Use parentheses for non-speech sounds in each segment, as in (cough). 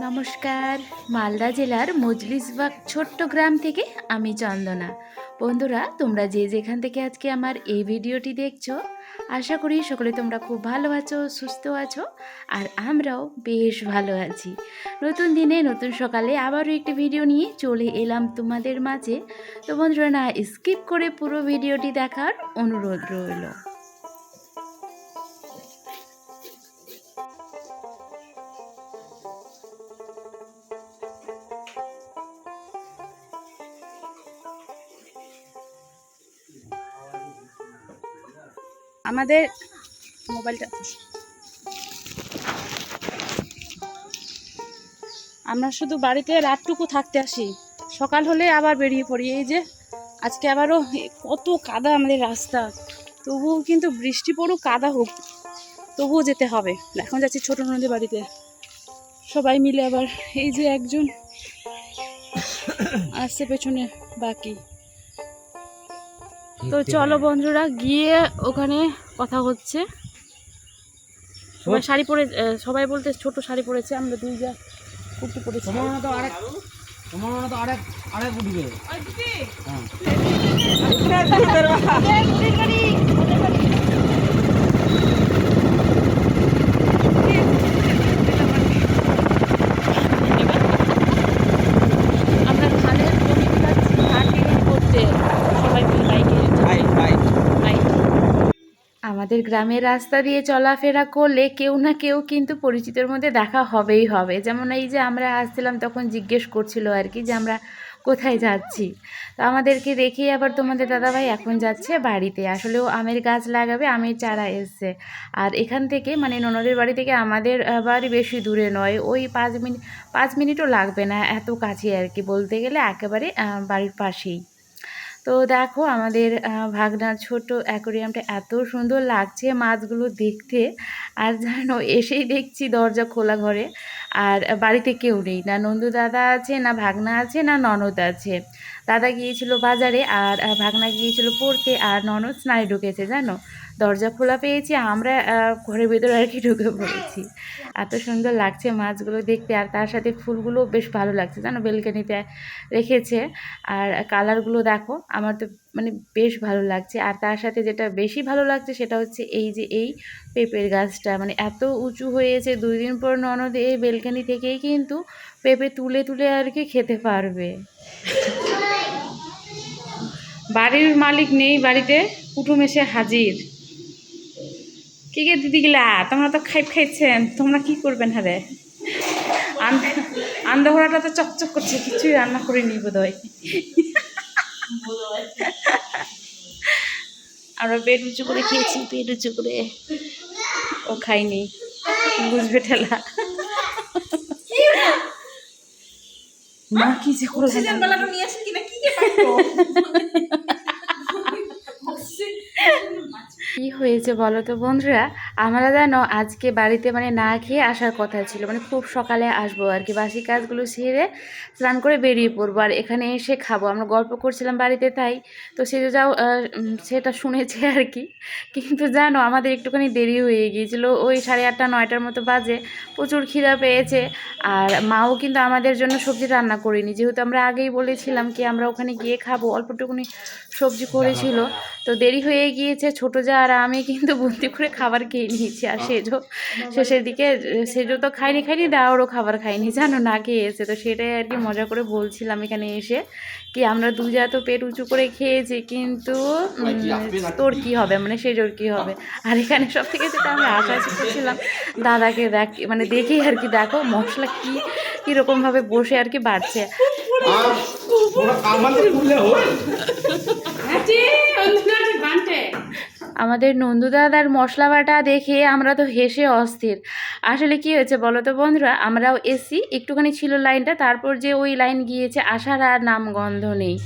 নমস্কার, মালদা জেলার মজলিসবাগ ছোট্ট গ্রাম থেকে আমি চন্দনা। বন্ধুরা, তোমরা যে যেখান থেকে আজকে আমার এই ভিডিওটি দেখছ, আশা করি সকলে তোমরা খুব ভালো আছো, সুস্থ আছো, আর আমরাও বেশ ভালো আছি। নতুন দিনে নতুন সকালে আবারও একটি ভিডিও নিয়ে চলে এলাম তোমাদের মাঝে। তো বন্ধুরা, না স্কিপ করে পুরো ভিডিওটি দেখার অনুরোধ রইল। আমাদের মোবাইলটা আমরা শুধু বাড়িতে রাতটুকু থাকতে আসি। সকাল হলে আবার বেরিয়ে পড়ি। এই যে আজকে আবারও কত কাদা আমাদের রাস্তা। তবুও কিন্তু বৃষ্টি পড়ুক, কাদা হোক, তবুও যেতে হবে। এখন যাচ্ছি ছোট নদীর বাড়িতে। সবাই মিলে আবার এই যে একজন আসছে পেছনে বাকি। তো চলো বন্ধুরা গিয়ে ওখানে কথা হচ্ছে। সবাই শাড়ি পরে সবাই বলতে ছোট শাড়ি পরেছে আমরা দুই যা কুর্তি পরেছি। তোমার তো আরেক তোমার আরেক আরেক উঠবে হ্যাঁ আমরা ধানের জমিতে যাচ্ছি ধান বিক্রি করতে সবাই মিলে বাইকে ভাই ভাই বাইক আমাদের গ্রামের রাস্তা দিয়ে চলাফেরা করলে কেউ না কেউ কিন্তু পরিচিতের মধ্যে দেখা হবেই হবে। যেমন এই যে আমরা আসছিলাম তখন জিজ্ঞেস করছিল আর কি যে আমরা কোথায় যাচ্ছি। তো আমাদেরকে দেখেই আবার তোমাদের দাদাভাই এখন যাচ্ছে বাড়িতে। আসলেও আমের গাছ লাগাবে, আমের চারা এসছে। আর এখান থেকে মানে ননদের বাড়ি থেকে আমাদের বাড়ি বেশি দূরে নয়। ওই পাঁচ মিনিট পাঁচ মিনিটও লাগবে না এত কাছে আর কি। বলতে গেলে একেবারে বাড়ির পাশেই। তো দেখো আমাদের ভাগনার ছোট অ্যাকোরিয়ামটা এত সুন্দর লাগছে মাছগুলো দেখতে। আর জানো এসেই দেখছি দরজা খোলা ঘরে। আর বাড়িতে কেউ নেই, না নন্দু দাদা আছে, না ভাগনা আছে, না ননদ আছে। দাদা গিয়েছিল বাজারে আর ভাগনা গিয়েছিল পড়তে আর ননদ স্নানে ঢুকেছে, জানো? দরজা খোলা পেয়েছি, আমরা ঘরের ভেতরে আর কি ঢুকে পড়েছি। এত সুন্দর লাগছে মাছগুলো দেখতে, আর তার সাথে ফুলগুলো বেশ ভালো লাগছে, জানো, বেলকানিতে রেখেছে। আর কালারগুলো দেখো, আমার তো মানে বেশ ভালো লাগছে। আর তার সাথে যেটা বেশি ভালো লাগছে সেটা হচ্ছে এই যে এই পেঁপের গাছটা মানে এত উঁচু হয়েছে, দুই দিন পর ননদ এই বেলকানি থেকেই কিন্তু পেঁপে তুলে তুলে আর কি খেতে পারবে। বাড়ির মালিক নেই বাড়িতে, কুটুম এসে হাজির। কি গে দিদিগুলা তোমরা তো খাই খাইছেন তোমরা কি করবেন হারে? আন্দাহরাটা তো চকচক করছে কিছুই রান্না করে নি বোধ হয় আমরা পেট উঁচু করে খেয়েছি পেট উঁচু করে। ও খাইনি বুঝবে ঠেলা। মা কি যে করে কি হয়েছে বলো তো বন্ধুরা? আমরা জানো আজকে বাড়িতে মানে না খেয়ে আসার কথা ছিল। মানে খুব সকালে আসব আর কি। বাসি কাজগুলো সেরে স্নান করে বেরিয়ে পড়ব। আর এখানে এসে খাব। আমরা গল্প করছিলাম বাড়িতে তাই। তো সে যাও সেটা শুনেছে আর কি। কিন্তু জানো, আমাদের একটুখানি দেরি হয়ে গিয়েছিল। ওই সাড়ে আটটা, নয়টার মতো বাজে। প্রচুর খিদা পেয়েছে। আর মাও কিন্তু আমাদের জন্য সবজি রান্না করিনি। যেহেতু আমরা আগেই বলেছিলাম কি, আমরা ওখানে গিয়ে খাব। অল্পটুকুনি সবজি করেছিল। তো দেরি হয়ে গিয়েছে। ছোটো যা আর আমি কিন্তু বুদ্ধি করে খাবার খেয়ে নিয়েছি। আর সেজো শেষের দিকে সেজো তো খাইনি খাইনি দাওয়ারও খাবার খাইনি জানো না খেয়েছে। তো সেটাই আর কি মজা করে বলছিলাম এখানে এসে কি আমরা দু যা তো পেট উঁচু করে খেয়েছি কিন্তু তোর কি হবে? মানে সেজোর কি হবে? আর এখানে সব থেকে যেটা আমরা আশা করছিলাম দাদাকে দেখ মানে দেখি আর কি দেখো মশলা কি কীরকমভাবে বসে আর কি বাড়ছে। আমাদের নন্দুদাদার মশলা বাটা দেখে আমরা তো হেসে অস্থির। আসলে কি হয়েছে বলো তো বন্ধুরা, আমরাও এসি একটুখানি ছিল লাইনটা, তারপর যে ওই লাইন গিয়েছে আসার আর নাম গন্ধ নেই।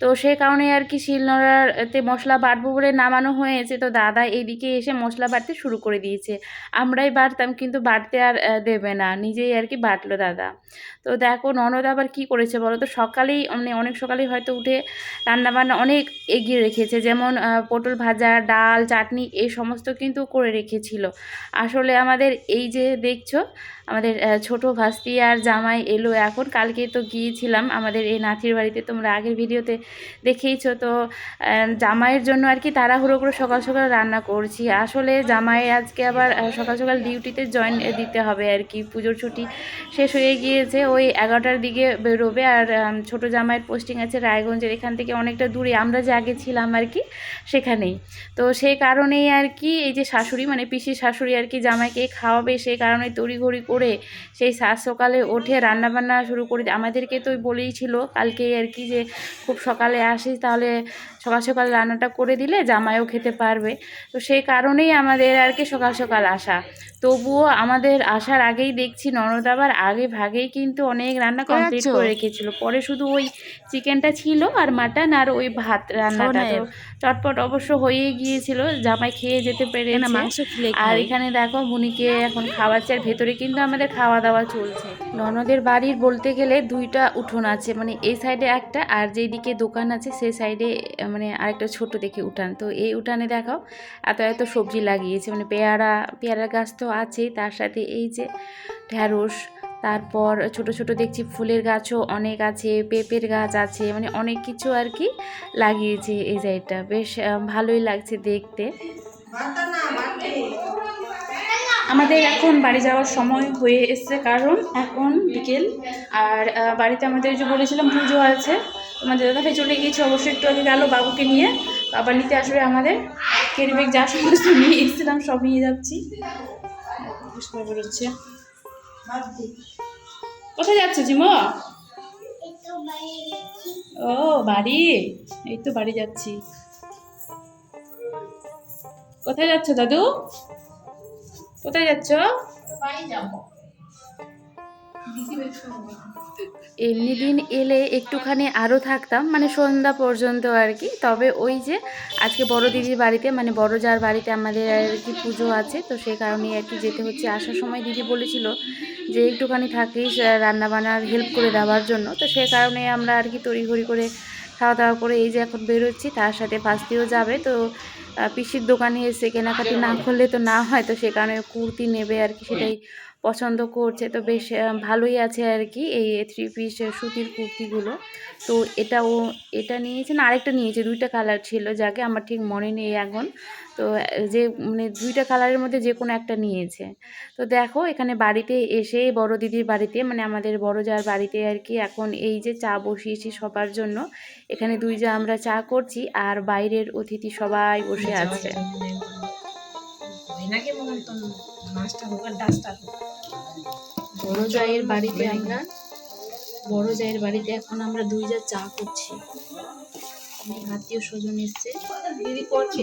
তো সেই কারণে আর কি শিলনোড়াতে মশলা বাটবো বলে নামানো হয়েছে। তো দাদা এইদিকে এসে মশলা বাটতে শুরু করে দিয়েছে। আমরাই বাটতাম কিন্তু বাটতে আর দেবে না। নিজেই আর কি বাটলো দাদা। তো দেখো ননদ আবার কি করেছে বলো তো? সকালেই মানে অনেক সকালেই হয়তো উঠে রান্নাবান্না অনেক এগিয়ে রেখেছে। যেমন পটল ভাজা, ডাল, চাটনি এই সমস্ত কিন্তু করে রেখেছিল। আসলে আমাদের এই যে দেখছ আমাদের ছোট ভাস্তি আর জামাই এলো এখন। কালকে তো গিয়েছিলাম আমাদের এই নাতির বাড়িতে, তোমরা আগের ভিডিওতে দেখেইছো। তো জামাইয়ের জন্য আর কি তাড়াহুড়ো করে সকাল সকাল রান্না করছি। আসলে জামাই আজকে আবার সকাল সকাল ডিউটিতে জয়েন দিতে হবে আর কি। পুজোর ছুটি শেষ হয়ে গিয়েছে। ওই এগারোটার দিকে বেরোবে আর ছোট জামাইয়ের পোস্টিং আছে রায়গঞ্জের। এখান থেকে অনেকটা দূরে। আমরা যে আগে ছিলাম আর কি, সেখানেই। তো সেই কারণেই আর কি এই যে শাশুড়ি মানে পিসির শাশুড়ি আর কি জামাইকে খাওয়াবে সেই কারণে তড়িঘড়ি করে সেই সাত সকালে ওঠে রান্নাবান্না শুরু করে আমাদেরকে তো বলেই ছিল কালকে আর কি যে খুব সকালে আসিস তাহলে সকাল সকাল রান্নাটা করে দিলে জামাইও খেতে পারবে। তো সেই কারণেই আমাদের আর কি সকাল সকাল আসা। তবুও আমাদের আসার আগেই দেখছি ননদ আবার আগে ভাগেই কিন্তু অনেক রান্না কমপ্লিট করে রেখেছিল। পরে শুধু ওই চিকেনটা ছিল আর মাটন আর ওই ভাত রান্নাটা। তো চটপট অবশ্য হয়েই গিয়েছিল। জামাই খেয়ে যেতে পেরে না মাংস খেলে আর এখানে দেখো মুনিকে এখন খাওয়াচ্ছে আর ভেতরে কিন্তু আমাদের খাওয়া দাওয়া চলছে। ননদের বাড়ির বলতে গেলে দুইটা উঠোন আছে। মানে এই সাইডে একটা আর যেদিকে দোকান আছে সেই সাইডে মানে আরেকটা ছোট দেখে উঠান। তো এই উঠানে দেখো এত এত সবজি লাগিয়েছে। মানে পেয়ারা পেয়ারা গাছ তো আছেই, তার সাথে এই যে ঢ্যাঁড়স, তারপর ছোট ছোট দেখছি ফুলের গাছও অনেক আছে, পেঁপের গাছ আছে মানে অনেক কিছু আর কি লাগিয়েছে এই জায়গাটা বেশ ভালোই লাগছে দেখতে। আমাদের এখন বাড়ি যাওয়ার সময় হয়ে এসছে, কারণ এখন বিকেল। আর বাড়িতে আমাদের যে বলেছিলাম পুজো আছে তোমাদের দাদাভাই চলে গিয়েছে, অবশ্যই একটু আগে গেল বাবুকে নিয়ে। আবার নিতে আসবে আমাদের। কেরি ব্যাগ যা সমস্ত নিয়ে এসেছিলাম, সব নিয়ে যাচ্ছি। বেরোচ্ছে কোথায় যাচ্ছ জিমো? ও, বাড়ি? এই তো বাড়ি যাচ্ছি। কোথায় যাচ্ছ দাদু? কোথায় যাচ্ছ? এমনি দিন এলে একটুখানি আরও থাকতাম মানে সন্ধ্যা পর্যন্ত আর কি। তবে ওই যে আজকে বড় দিদির বাড়িতে মানে বড় যার বাড়িতে আমাদের আর কি পুজো আছে, তো সেই কারণেই আর কি যেতে হচ্ছে। আসার সময় দিদি বলেছিল যে একটুখানি থাকিস রান্না বান্নার হেল্প করে দেওয়ার জন্য। তো সেই কারণে আমরা আর কি তড়িঘড়ি করে খাওয়া দাওয়া করে এই যে এখন বেরোচ্ছি, তার সাথে পাস্তিও যাবে। তো পিসির দোকানে এসে কেনাকাটি না করলে তো না হয়, তো সে কারণে কুর্তি নেবে আর কি সেটাই পছন্দ করছে। তো বেশ ভালোই আছে আর কি এই থ্রি পিস সুতির কুর্তিগুলো। তো এটা ও এটা নিয়েছে না, আরেকটা নিয়েছে, দুইটা কালার ছিল, যাকে আমার ঠিক মনে নেই এখন। তো যে মানে দুইটা কালারের মধ্যে যে কোনো একটা নিয়েছে। তো দেখো, এখানে বাড়িতে এসে বড় দিদির বাড়িতে মানে আমাদের বড় যার বাড়িতে আর কি, এখন এই যে চা বসিয়েছি সবার জন্য, এখানে দুই যা আমরা চা করছি, আর বাইরের অতিথি সবাই বসে আছে। বড় জায়ের বাড়িতে আমরা বড় জায়ের বাড়িতে এখন আমরা দুই যা চা করছি। অনেক আত্মীয় স্বজন এসছে।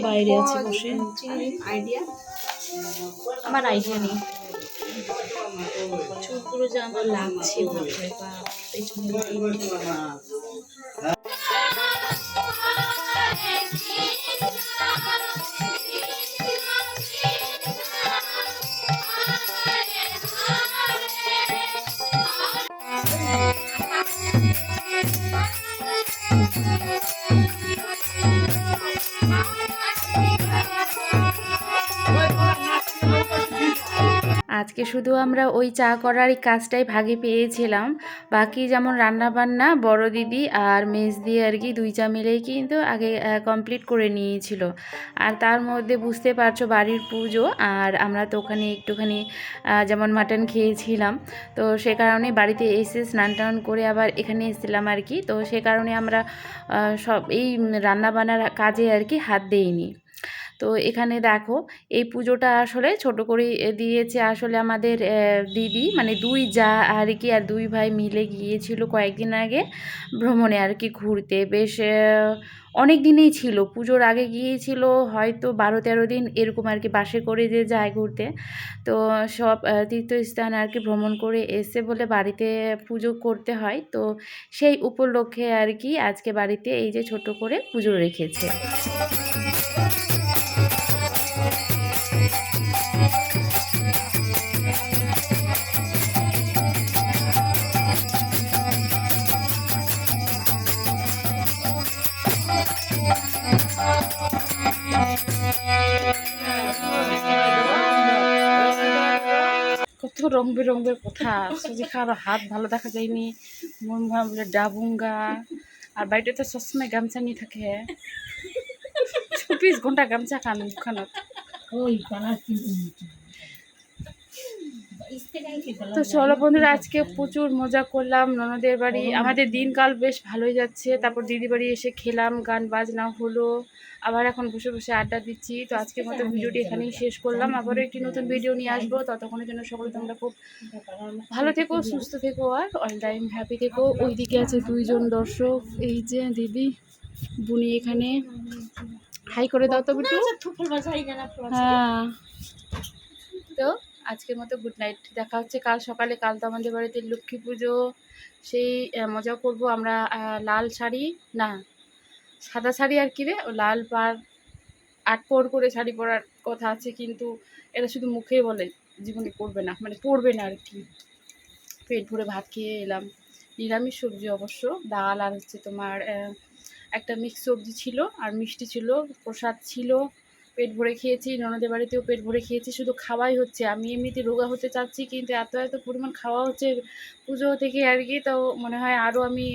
বাইরে আছে বসে। আইডিয়া আমার আইডিয়া নেই। চোখগুলো যে আমার লাগছে। পেছনে আজকে শুধু আমরা ওই চা করার এই কাজটাই ভাগে পেয়েছিলাম। বাকি যেমন রান্না বান্না বড় দিদি আর মেজ দিয়ে আর কি দুই চা মিলেই কিন্তু আগে কমপ্লিট করে নিয়েছিল। আর তার মধ্যে বুঝতে পারছ বাড়ির পুজো আর আমরা তো ওখানে একটুখানি যেমন মাটন খেয়েছিলাম। তো সে কারণে বাড়িতে এসে স্নান টান করে আবার এখানে এসেছিলাম আর কি। তো সে কারণে আমরা সব এই রান্না বান্নার কাজে আর কি হাত দেইনি। তো এখানে দেখো, এই পুজোটা আসলে ছোট করে দিয়েছে আসলে আমাদের দিদি মানে দুই যা আর কি, আর দুই ভাই মিলে গিয়েছিল কয়েকদিন আগে ভ্রমণে আর কি ঘুরতে। বেশ অনেক দিনেই ছিল, পুজোর আগে গিয়েছিল হয়তো বারো তেরো দিন, এরকম আর কি বাসে করে যে যায় ঘুরতে। তো সব তীর্থস্থান আর কি ভ্রমণ করে এসে বলে বাড়িতে পুজো করতে হয়। তো সেই উপলক্ষে আর কি আজকে বাড়িতে এই যে ছোট করে পুজো রেখেছে। কত রং বেরঙের কথা সুজি খাওয়ার হাত ভালো দেখা যায়নি, মন ভাবলে ডাবুঙ্গা, আর বাড়িতে তো সবসময় গামছা নিয়ে থাকে। চব্বিশ ঘণ্টা গামছা খান মুখখানত তো চলো বন্ধুরা আজকে প্রচুর মজা করলাম। ননদের বাড়ি আমাদের দিনকাল বেশ ভালোই যাচ্ছে। তারপর দিদি বাড়ি এসে খেলাম গান বাজনা হলো। আবার এখন বসে বসে আড্ডা দিচ্ছি। তো আজকের মতো ভিডিওটি এখানেই শেষ করলাম। আবারও একটি নতুন ভিডিও নিয়ে আসব। ততক্ষণের জন্য সকলে তোমরা খুব ভালো থেকো সুস্থ থেকো আর অল টাইম হ্যাপি থেকো। ওইদিকে আছে দুইজন দর্শক। এই যে দিদি বুনি এখানে। হাই করে দাও তো বিটু। হ্যাঁ। তো আজকের মতো গুড নাইট দেখা হচ্ছে কাল সকালে। কাল তো আমাদের বাড়িতে লক্ষ্মী পুজো। সেই মজা করব আমরা লাল শাড়ি, না, সাদা শাড়ি আর কি রে? ও লাল পার, আট পর করে শাড়ি পরার কথা আছে, কিন্তু এটা শুধু মুখেই বলে, জীবনে করবে না মানে পরবে না আর কি। পেট ভরে ভাত খেয়ে এলাম। নিরামিষ সবজি অবশ্য, ডাল আর হচ্ছে তোমার একটা মিক্স সবজি ছিল, আর মিষ্টি ছিল, প্রসাদ ছিল। পেট ভরে খেয়েছি ননদের বাড়িতেও পেট ভরে খেয়েছি শুধু খাওয়াই হচ্ছে। আমি এমনিতে রোগা হতে চাচ্ছি কিন্তু এত এত পরিমাণ খাওয়া হচ্ছে পুজো থেকে আর কি তো মনে হয় আরও আমি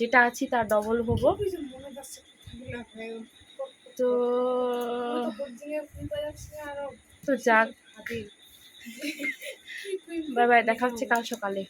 যেটা আছি তার ডবল হব। তো তো যাক। (laughs) বাই বাই দেখা হচ্ছে কাল সকালে।